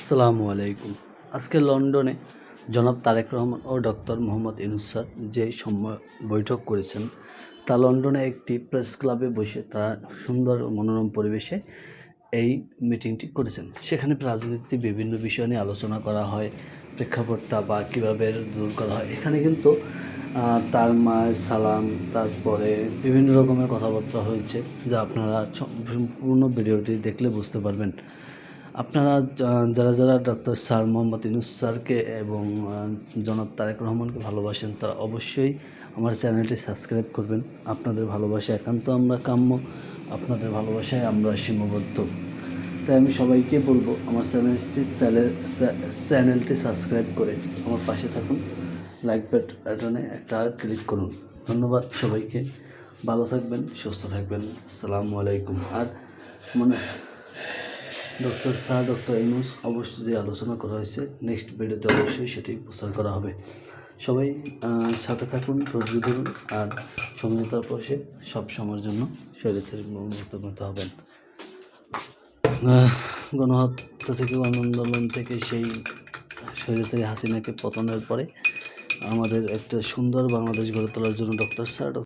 আসসালামু আলাইকুম। আজকে লন্ডনে জনাব তারেক রহমান ও ডক্টর মোহাম্মদ ইউনুস স্যার যে সময় বৈঠক করেছেন, তা লন্ডনে একটি প্রেস ক্লাবে বসে তারা সুন্দর মনোরম পরিবেশে এই মিটিংটি করেছেন। সেখানে রাজনীতি বিভিন্ন বিষয় নিয়ে আলোচনা করা হয়, প্রেক্ষাপটটা বা কীভাবে দূর করা হয়। এখানে কিন্তু তার মায়ের সালাম, তারপরে বিভিন্ন রকমের কথাবার্তা হয়েছে, যা আপনারা সম্পূর্ণ ভিডিওটি দেখলে বুঝতে পারবেন। আপনারা যারা যারা ডক্টর স্যার মোহাম্মদ ইনুস স্যারকে এবং জনাব তারেক রহমানকে ভালোবাসেন, তারা অবশ্যই আমার চ্যানেলটি সাবস্ক্রাইব করবেন। আপনাদের ভালোবাসা একান্ত আমরা কাম্য, আপনাদের ভালোবাসায় আমরা সীমাবদ্ধ। তাই আমি সবাইকে বলব, আমার চ্যানেলটি চ্যানেলটি সাবস্ক্রাইব করে আমার পাশে থাকুন। লাইক বাটনে একটা ক্লিক করুন। ধন্যবাদ সবাইকে। ভালো থাকবেন, সুস্থ থাকবেন। আসসালামু আলাইকুম। আর মানে ডক্টর স্যার, ডক্টর ইনুস অবশ্যই যে আলোচনা করা হয়েছে নেক্সট ভিডিওতে অবশ্যই সেটি প্রচার করা হবে। সবাই সাথে থাকুন, ধৈর্য ধরুন, আর সমঝোতার বসে সব সময়ের জন্য শরীরের মুক্ত হতে হবেন। গণহত্যা থেকে আন্দোলন থেকে সেই শরীরে হাসিনাকে পতনের পরে আমাদের একটা সুন্দর বাংলাদেশ গড়ে তোলার জন্য ডক্টর স্যার